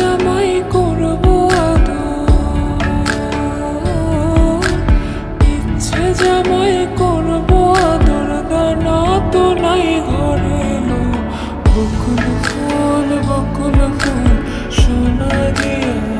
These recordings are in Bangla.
জামাই করব ইচ্ছে জামাই করব দরদানা তো নাই ঘরে লো বকুল ফুল বকুল ফুল, সোনা দিয়া।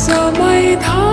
সময় ধর